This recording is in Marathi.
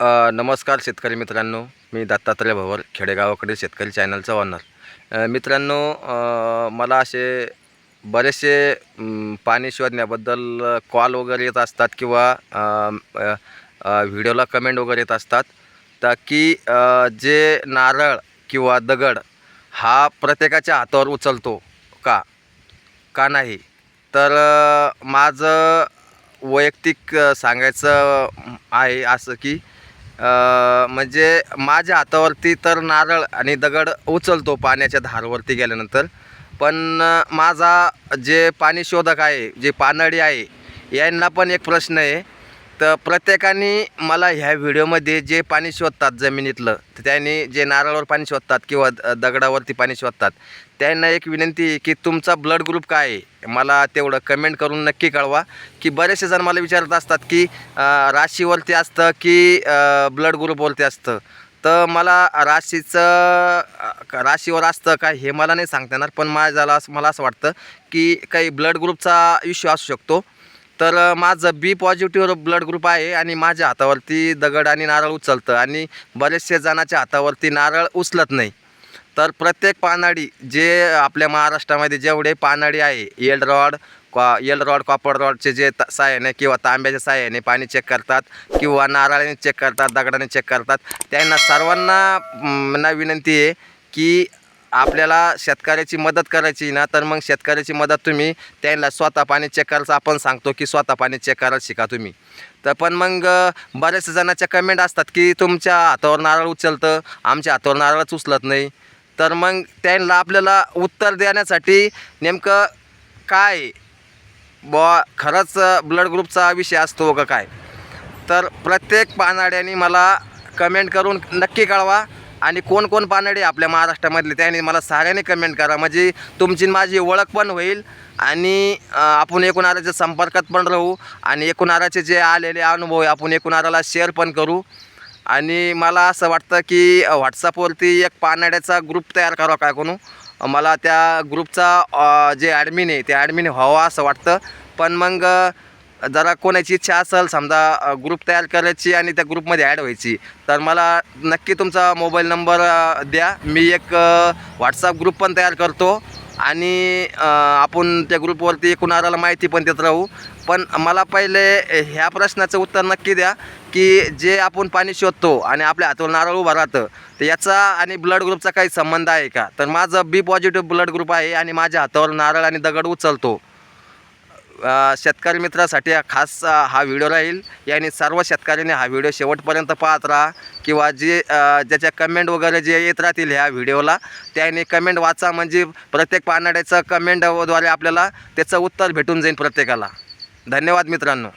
नमस्कार शेतकरी मित्रांनो. मी दत्तात्रय भवर खेडेगावाकडे शेतकरी चॅनलचा ऑनर मित्रांनो मला असे बरेचसे पाणी शोधण्याबद्दल कॉल वगैरे येत असतात किंवा व्हिडिओला कमेंट वगैरे येत असतात. तर की जे नारळ किंवा दगड हा प्रत्येकाच्या हातावर उचलतो का? का नाही? तर माझं वैयक्तिक सांगायचं आहे असं की म्हणजे माझ्या हातावरती तर नारळ आणि दगड उचलतो पाण्याच्या धारवरती गेल्यानंतर. पण माझा जे पाणी शोधक आहे जे पानडी आहे यांना पण एक प्रश्न आहे. तर प्रत्येकाने मला ह्या व्हिडिओमध्ये जे पाणी शोधतात जमिनीतलं तर त्यांनी जे नारळावर पाणी शोधतात किंवा दगडावरती पाणी शोधतात त्यांना एक विनंती की तुमचा ब्लड ग्रुप काय आहे मला तेवढं कमेंट करून नक्की कळवा. की बरेचसे जण मला विचारत असतात की राशीवरती असतं की ब्लड ग्रुपवरती असतं? तर मला राशीचं राशीवर असतं का हे मला नाही सांगता येणार पण माझ्याला असं मला असं वाटतं की काही ब्लड ग्रुपचा इश्यू असू शकतो. तर माझं बी पॉझिटिव्ह ब्लड ग्रुप आहे आणि माझ्या हातावरती दगड आणि नारळ उचलतं आणि बरेचसे जणाच्या हातावरती नारळ उचलत नाही. तर प्रत्येक पानाडी जे आपल्या महाराष्ट्रामध्ये जेवढे पानाडी आहे येल रॉड कॉ येल रॉड कॉपर रॉडचे जे त साह्याने किंवा तांब्याच्या साह्याने पाणी चेक करतात किंवा नारळाने चेक करतात दगडाने चेक करतात त्यांना सर्वांना विनंती आहे की आपल्याला शेतकऱ्याची मदत करायची ना तर मग शेतकऱ्याची मदत तुम्ही त्यांना स्वतः पाणी चेक करायचं. आपण सांगतो की स्वतः पाणी चेक करायला शिका तुम्ही. तर पण मग बऱ्याच जणांच्या कमेंट असतात की तुमच्या हातावर नारळ उचलतं आमच्या हातावर नारळच उचलत नाही. तर मग त्यांना आपल्याला उत्तर देण्यासाठी नेमकं काय? बुवा खरंच ब्लड ग्रुपचा विषय असतो का काय? तर प्रत्येक पानाड्याने मला कमेंट करून नक्की कळवा. आणि कोण कोण पानडे आपल्या महाराष्ट्रामधले त्याने मला साऱ्याने कमेंट करा. म्हणजे तुमची माझी ओळख पण होईल आणि आपण एकूणाराच्या संपर्कात पण राहू आणि एकूणाराचे जे आलेले अनुभव आहे आपण एकूणाराला शेअर पण करू. आणि मला असं वाटतं की व्हॉट्सअपवरती एक पानाड्याचा ग्रुप तयार करावा काय कोणू? मला त्या ग्रुपचा जे ॲडमिन आहे ते ॲडमिन व्हावा असं वाटतं. पण मग जरा कोणाची इच्छा असेल समजा ग्रुप तयार करायची आणि त्या ग्रुपमध्ये ॲड व्हायची तर मला नक्की तुमचा मोबाईल नंबर द्या. मी एक व्हॉट्सअप ग्रुप पण तयार करतो आणि आपण त्या ग्रुपवरती कुणाला माहिती पण देत राहू. पण मला पहिले ह्या प्रश्नाचं उत्तर नक्की द्या की जे आपण पाणी शोधतो आणि आपल्या हातावर नारळ उभा राहतं तर याचा आणि ब्लड ग्रुपचा काही संबंध आहे का? तर माझं बी पॉझिटिव्ह ब्लड ग्रुप आहे आणि माझ्या हातावर नारळ आणि दगड उचलतो. शेतकरी मित्रासाठी हा खास हा व्हिडिओ राहील. याने सर्व शेतकऱ्यांनी हा व्हिडिओ शेवटपर्यंत पाहत राहा किंवा जे ज्याच्या कमेंट वगैरे जे येत राहतील ह्या व्हिडिओला त्याने कमेंट वाचा. म्हणजे प्रत्येक पानाड्याचं कमेंटद्वारे आपल्याला त्याचं उत्तर भेटून जाईल प्रत्येकाला. धन्यवाद मित्रांनो.